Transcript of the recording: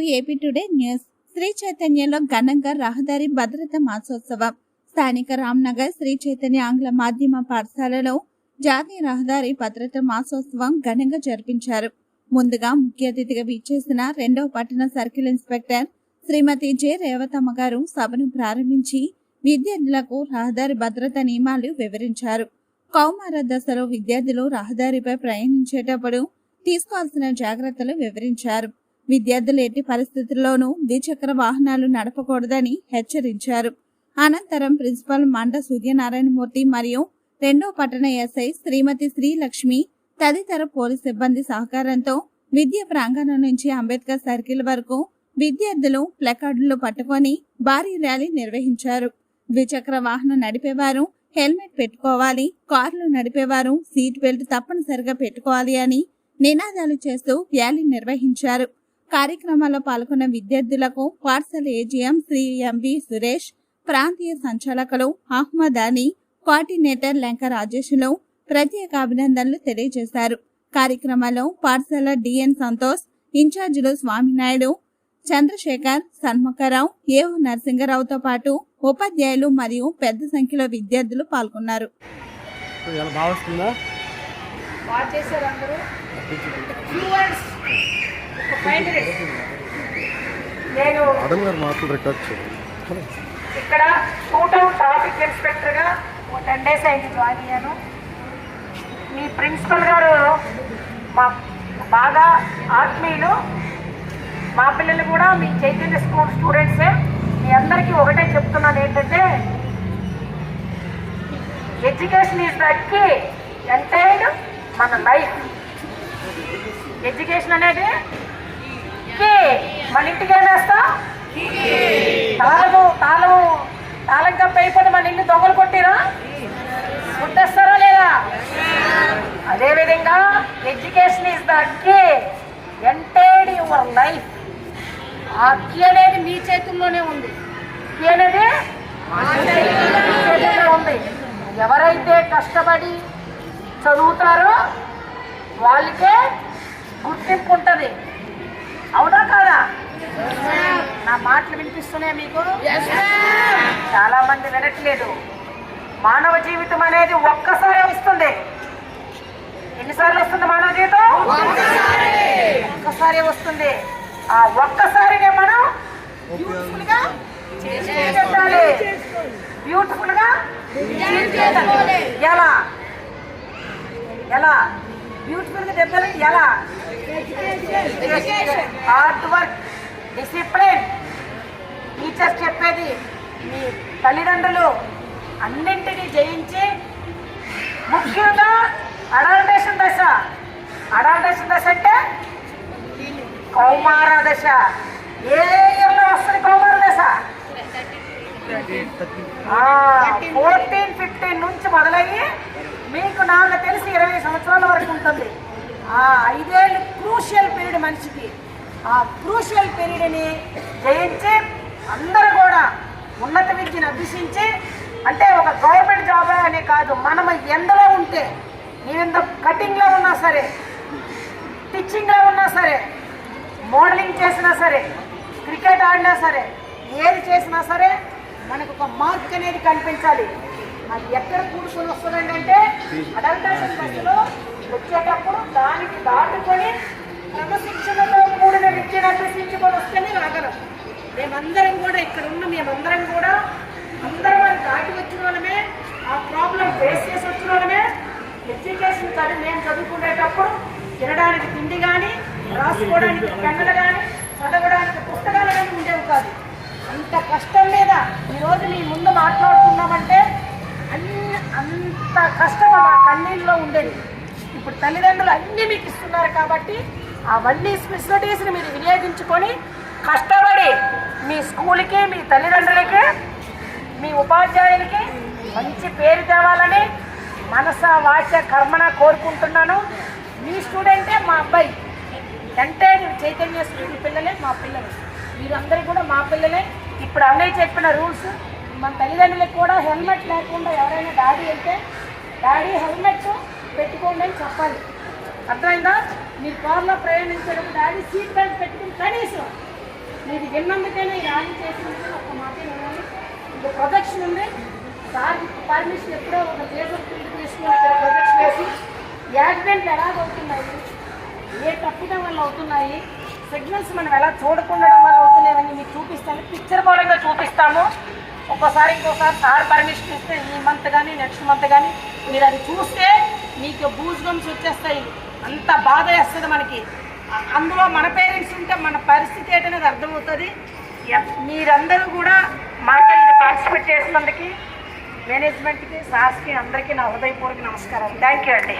AP today news. Shri చైతన్యలో ఘనంగా రహదారి భద్రత మాసోత్సవం. స్థానిక రామ్నగర్ శ్రీ చైతన్య ఆంగ్ల మాధ్యమ పాఠశాలలో జాతీయ రహదారి భద్రత మాసోత్సవం ఘనంగా జరిపించారు. ముందుగా ముఖ్య అతిథిగా విచ్చేసిన రెండవ పట్టణ circle inspector Srimathi J. Revathamma garu సభను ప్రారంభించి విద్యార్థులకు రహదారి భద్రత నియమాలు వివరించారు. కౌమార దశలో విద్యార్థులు రహదారిపై ప్రయాణించేటప్పుడు తీసుకోవాల్సిన జాగ్రత్తలు వివరించారు. విద్యార్థులు ఎట్టి పరిస్థితుల్లోనూ ద్విచక్ర వాహనాలు నడపకూడదని హెచ్చరించారు. అనంతరం ప్రిన్సిపల్ మండ సూర్యనారాయణమూర్తి మరియు రెండో పట్టణ ఎస్ఐ శ్రీమతి శ్రీలక్ష్మి తదితర పోలీస్ సిబ్బంది సహకారంతో విద్యా ప్రాంగణం నుంచి అంబేద్కర్ సర్కిల్ వరకు విద్యార్థులు ప్లకార్డులు పట్టుకొని భారీ ర్యాలీ నిర్వహించారు. ద్విచక్ర వాహనం నడిపేవారు హెల్మెట్ పెట్టుకోవాలి కార్లు నడిపేవారు సీట్ బెల్ట్ తప్పనిసరిగా పెట్టుకోవాలి అని నినాదాలు చేస్తూ ర్యాలీ నిర్వహించారు. కార్యక్రమాల్లో పాల్గొన్న విద్యార్థులకు పాఠశాల ఏజీఎం శ్రీ ఎంవి సురేష్ ప్రాంతీయ సంచాలకులు అహ్మద్ అలీ కోఆర్డినేటర్ లంక రాజేష్లు ప్రత్యేక అభినందనలు తెలియజేశారు. కార్యక్రమంలో పాఠశాల డిఎన్ సంతోష్ ఇన్ఛార్జీలు స్వామినాయుడు చంద్రశేఖర్ సన్ముఖరావు ఏవు నరసింగరావుతో పాటు ఉపాధ్యాయులు మరియు పెద్ద సంఖ్యలో విద్యార్థులు పాల్గొన్నారు. బాగా నేను ఇక్కడ టోటల్ ట్రాఫిక్ ఇన్స్పెక్టర్గా ఒక టెన్ డేస్ అయింది జాయిన్ అయ్యాను. మీ ప్రిన్సిపల్ గారు మా బాగా ఆత్మీయులు. మా పిల్లలు కూడా మీ చైతన్య స్కూల్ స్టూడెంట్సే మీ అందరికీ ఒకటే చెప్తున్నాను ఏంటంటే education is the key entire మన లైఫ్ ఎడ్యుకేషన్ అనేది కిక్కి మన ఇంటికి ఏం తాళము తాళము తాళం కప్ప అయిపోతే మన ఇల్లు దొంగలు కొట్టిరా? కొట్టేస్తారా లేదా? అదేవిధంగా education is the key entire your life ఆ కీ అనేది మీ చేతుల్లోనే ఉంది. కీ అనేది ఉంది. ఎవరైతే కష్టపడి చదువుతారో వాళ్ళకే గుర్తింపు ఉంటుంది అవునా కాదా నా మాటలు మీకు? చాలా మంది వినట్లేదు. మానవ జీవితం అనేది ఒక్కసారి వస్తుంది. ఎన్నిసార్లు వస్తుంది మానవ జీవితం? ఒక్కసారి వస్తుంది. ఆ ఒక్కసారినే మనం బ్యూటిఫుల్గా చేయాలి బ్యూటిఫుల్గా ఎలా? ఎలా? బ్యూటిఫుల్గా చెప్పాలంటే ఎలా? హార్డ్ వర్క్ టీచర్స్ చెప్పేది. మీ తల్లిదండ్రులు అన్నింటినీ జయించి ముఖ్యంగా అడాల్టేషన్ దశ. అడాల్టేషన్ దశ అంటే కౌమార దశ. ఏ ఇయర్లో వస్తుంది కౌమార దశ? ఫోర్టీన్ ఫిఫ్టీన్ నుంచి మొదలయ్యి మీకు నాకు తెలిసి ఇరవై సంవత్సరాల వరకు ఉంటుంది. ఆ ఐదేళ్ళు క్రూషియల్ పీరియడ్ మనిషికి. ఆ క్రూషియల్ పీరియడ్ని జయించి అందరూ కూడా ఉన్నత విద్యను అభ్యసించి అంటే ఒక గవర్నమెంట్ జాబ్ అనే కాదు మనం ఎండలో ఉంటే ఎంత కటింగ్లో ఉన్నా సరే టీచింగ్లో ఉన్నా సరే మోడలింగ్ చేసినా సరే క్రికెట్ ఆడినా సరే ఏది చేసినా సరే మనకు ఒక మార్క్ అనేది కనిపించాలి. అది ఎక్కడ కూడుకొని వస్తుందండి అంటే అడల్టేషన్ దశలో వచ్చేటప్పుడు దానికి దాటుకొని మేమందరం కూడా ఇక్కడ ఉన్న మేమందరం కూడా అందరం అది దాటి వచ్చిన వాళ్ళమే ఆ ప్రాబ్లం ఫేస్ చేసి వచ్చిన వాళ్ళమే. ఎడ్యుకేషన్ కానీ మేము చదువుకునేటప్పుడు తినడానికి తిండి కానీ రాసుకోవడానికి పెన్నులు కానీ చదవడానికి పుస్తకాలు కానీ ఉండేవి కాదు. అంత కష్టం మీద ఈరోజు మీ ముందు మాట్లాడుతున్నామంటే అన్ని అంత కష్టం మా కన్నీళ్ళలో ఉండేది. ఇప్పుడు తల్లిదండ్రులు అన్నీ మీకు ఇస్తున్నారు కాబట్టి అవన్నీ ఫెసిలిటీస్ని మీరు వినియోగించుకొని కష్టపడి మీ స్కూల్కి మీ తల్లిదండ్రులకి మీ ఉపాధ్యాయులకి మంచి పేరు తేవాలని మనస వాచ కర్మణ కోరుకుంటున్నాను. మీ స్టూడెంటే మా అబ్బాయి. అంటే చైతన్య స్కూల్ పిల్లలే మా పిల్లలు. మీరందరూ కూడా మా పిల్లలే. ఇప్పుడు అన్నయ్య చెప్పిన రూల్స్ మన తల్లిదండ్రులకు కూడా హెల్మెట్ లేకుండా ఎవరైనా డాడీ వెళ్తే డాడీ హెల్మెట్ పెట్టుకోండి అని చెప్పాలి. అర్థమైందా? మీరు కార్లో ప్రయాణించేటప్పుడు డాడీ సీట్ బెల్ట్ పెట్టుకుని కనీసం మీరు విన్నందుకైనా ఈ ర్యాలీ చేసినందుకు ఒక మాట వినండి ఇంకా ప్రొజెక్షన్ ఉంది. సార్ పర్మిషన్ ఎప్పుడో ఒక లేజర్ ఫీల్డ్ తీసుకుని ప్రొజెక్షన్ వేసి యాక్సిడెంట్లు ఎలాగ అవుతున్నాయి? ఏ తప్పిదం వల్ల అవుతున్నాయి? సిగ్నల్స్ మనం ఎలా చూడకుండా వల్ల అవుతున్నాయని మీకు చూపిస్తాను. పిక్చర్ పరంగా చూపిస్తాము. ఒక్కోసారి ఇంకోసారి సార్ పర్మిషన్ ఇస్తే ఈ మంత్ కానీ నెక్స్ట్ మంత్ కానీ మీరు అది చూస్తే మీకు బూజ్ గమ్స్ వచ్చేస్తాయి. అంత బాధ వేస్తుంది మనకి. అందులో మన పేరెంట్స్ ఉంటే మన పరిస్థితి ఏంటనేది అర్థమవుతుంది. ఎ- మీరందరూ కూడా మాతో ఇది పార్టిసిపేట్ చేసినందుకు మేనేజ్మెంట్కి సార్స్కి అందరికీ నా హృదయపూర్వక నమస్కారం థ్యాంక్ యూ అండి.